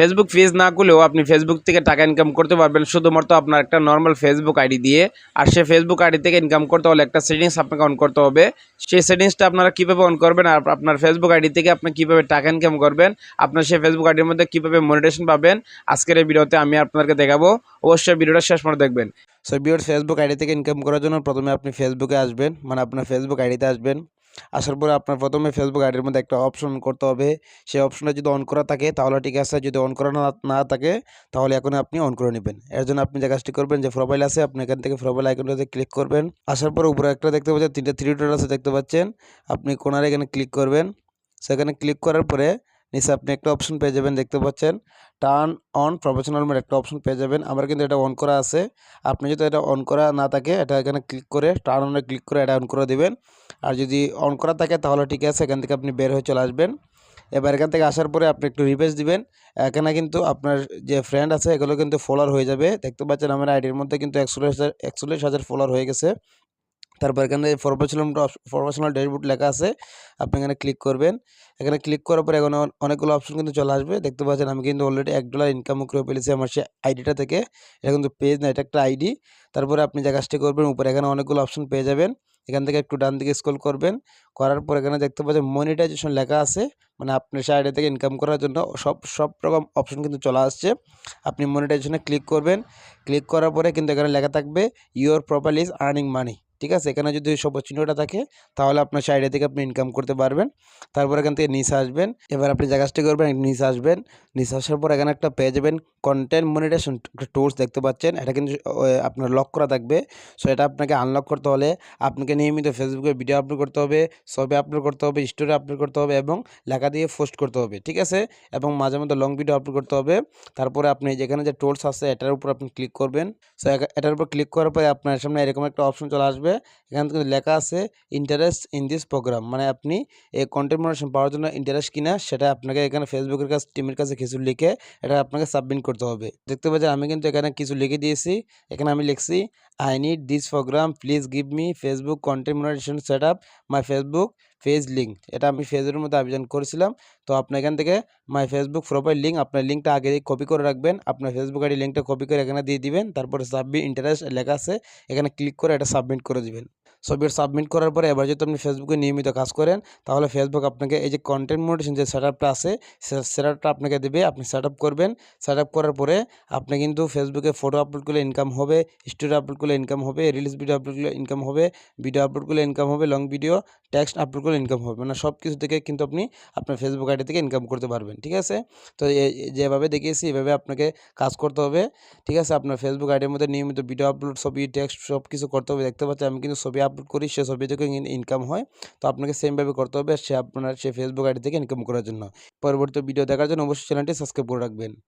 Facebook page না খুলেও আপনি Facebook থেকে টাকা ইনকাম করতে পারবেন। শুধুমাত্র আপনার একটা নর্মাল ফেসবুক আইডি দিয়ে। আর সে ফেসবুক আইডি থেকে ইনকাম করতে হলে একটা সেটিংস আপনাকে অন করতে হবে। সেই সেটিংসটা আপনারা কীভাবে অন করবেন আর আপনার ফেসবুক আইডি থেকে আপনি কীভাবে টাকা ইনকাম করবেন, আপনার সেই ফেসবুক আইডির মধ্যে কীভাবে মনিটেশন পাবেন, আজকের এই ভিডিওতে আমি আপনাদেরকে দেখাবো। অবশ্যই ভিডিওটা শেষ পর্যন্ত দেখবেন। সো বিওর ফেসবুক আইডি থেকে ইনকাম করার জন্য প্রথমে আপনি ফেসবুকে আসবেন। মানে আপনার ফেসবুক আইডিতে আসবেন। আসার পরে আপনার প্রথমে ফেসবুক আইডির মধ্যে একটা অপশন করতে হবে। সেই অপশনটা যদি অন করা থাকে, তাহলে ঠিক আছে। যদি অন করা না না থাকে, তাহলে এখন আপনি অন করে নেবেন। এর জন্য আপনি যে কাজটি করবেন, যে প্রোফাইল আছে, আপনি এখান থেকে প্রোফাইল আইকনটাতে ক্লিক করবেন। আসার পর উপরে একটা দেখতে পাচ্ছেন, তিনটা থ্রি ডট আছে দেখতে পাচ্ছেন। আপনি কোনার এখানে ক্লিক করবেন। সেখানে ক্লিক করার পরে নিচে আপনি একটা অপশন পেয়ে যাবেন, দেখতে পাচ্ছেন। টার্ন অন প্রফেশনাল মোড একটা অপশন পেয়ে যাবেন। আমার কিন্তু এটা অন করা আছে। আপনি যদি এটা অন করা না থাকে, এটা এখানে ক্লিক করে টার্ন অনে ক্লিক করে এটা অন করে দেবেন। আর যদি অন করা থাকে, তাহলে ঠিক আছে, এখান থেকে আপনি বের হয়ে চলে আসবেন। এবার এখান থেকে আসার পরে আপনি একটু রিফ্রেশ দিবেন। এখানে কিন্তু আপনার যে ফ্রেন্ড আছে, এগুলো কিন্তু ফলোয়ার হয়ে যাবে। দেখতে পাচ্ছেন, আমার আইডির মধ্যে কিন্তু একচল্লিশ হাজার একচল্লিশ হাজার ফলোয়ার হয়ে গেছে। তারপর এখানে প্রফেশনাল প্রফেশনাল ড্যাশবোর্ড লেখা আছে। আপনি এখানে ক্লিক করবেন। এখানে ক্লিক করার পরে এখানে অনেকগুলো অপশন কিন্তু চলে আসবে। দেখতে পাচ্ছেন আমি কিন্তু অলরেডি এক ডলার ইনকামও করে ফেলেছি আমার সেই আইডিটা থেকে। এটা কিন্তু পেজ না, এটা একটা আইডি তারপরে আপনি যে কাজটি করবেন, উপরে এখানে অনেকগুলো অপশন পেয়ে যাবেন। এখান থেকে একটু ডান দিকে স্ক্রল করবেন। করার পর এখানে দেখতে পাচ্ছেন মনিটাইজেশন লেখা আছে। মানে আপনার সেই আইডি থেকে ইনকাম করার জন্য সব সব রকম অপশন কিন্তু চলে আসছে। আপনি মনিটাইজেশনে ক্লিক করবেন। ক্লিক করার পরে কিন্তু এখানে লেখা থাকবে your profile is earning money ঠিক আছে? এখানে যদি সব চিহ্নটা থাকে, তাহলে আপনার সাইডে থেকে আপনি ইনকাম করতে পারবেন। তারপর এখান থেকে নিচে আসবেন। এবার আপনি যে কাজটি করবেন নিচে আসবেন। নিচে আসার পর এখানে একটা পেয়ে যাবেন কন্টেন্ট মনিটেশন টুলস দেখতে পাচ্ছেন। এটা কিন্তু আপনার লক করা থাকবে। সো এটা আপনাকে আনলক করতে হলে আপনাকে নিয়মিত ফেসবুকে ভিডিও আপলোড করতে হবে সবে আপলোড করতে হবে স্টোরি আপলোড করতে হবে এবং লেখা দিয়ে পোস্ট করতে হবে, ঠিক আছে? এবং মাঝে মধ্যে লং ভিডিও আপলোড করতে হবে। তারপরে আপনি যেখানে যে টুলস আছে, এটার উপর আপনি ক্লিক করবেন। সো এটার উপর ক্লিক করার পরে আপনার সামনে এরকম একটা অপশন চলে আসবে। এখান থেকে লেখা আছে ইন্টারেস্ট ইন দিস প্রোগ্রাম মানে আপনি এই কন্টেন্ট মোডারেশন পাওয়ার জন্য ইন্টারেস্ট কিনা সেটা আপনাকে এখানে ফেসবুকের কাছে টিমের কাছে কিছু লিখে এটা আপনাকে সাবমিট করতে হবে। দেখতে পাচ্ছেন আমি কিন্তু এখানে কিছু লিখে দিয়েছি। এখানে আমি লিখছি I need this program please give me Facebook content monetization up my Facebook page link এটা আমি ফেসবুকের মধ্যে আবেদন করেছিলাম। তো আপনার এখান থেকে মাই ফেসবুক প্রোফাইল লিঙ্ক আপনার লিঙ্কটা আগে কপি করে রাখবেন। আপনার ফেসবুক আইডি লিঙ্কটা কপি করে এখানে দিয়ে দিবেন। তারপরে সাবমিট ইন্টারেস্ট লেখা আছে। এখানে ক্লিক করে এটা সাবমিট করে দিবেন। ছবির সাবমিট করার পরে এবার যদি আপনি ফেসবুকে নিয়মিত কাজ করেন, তাহলে ফেসবুক আপনাকে এই যে কন্টেন্ট মোটিভেশন যে সেট আপটা আছে সেট আপটা আপনাকে দেবে, আপনি সেট আপ করবেন। সেট আপ করার পরে আপনি কিন্তু ফেসবুকে ফটো আপলোড করলে ইনকাম হবে স্টোরি আপলোড করলে ইনকাম হবে রিলস ভিডিও আপলোড করলে ইনকাম হবে ভিডিও আপলোড করলে ইনকাম হবে লং ভিডিও টেক্সট আপলোড করলে ইনকাম হবে। মানে সব কিছু থেকে কিন্তু আপনি আপনার ফেসবুক আইডি থেকে ইনকাম করতে পারবেন, ঠিক আছে? তো যেভাবে দেখিয়েছি, এভাবে আপনাকে কাজ করতে হবে, ঠিক আছে? আপনার ফেসবুক আইডির মধ্যে নিয়মিত ভিডিও আপলোড ছবি টেক্সট সব কিছু করতে হবে। দেখতে পাচ্ছি আমি কিন্তু ছবি আপলোড করি সে ছবি থেকে ইনকাম হয়, তো আপনাকে সেমভাবে করতে হবে, সে আপনার সে ফেসবুক আইডি থেকে ইনকাম করার জন্য। পরবর্তী ভিডিও দেখার জন্য অবশ্যই চ্যানেলটি সাবস্ক্রাইব করে রাখবেন।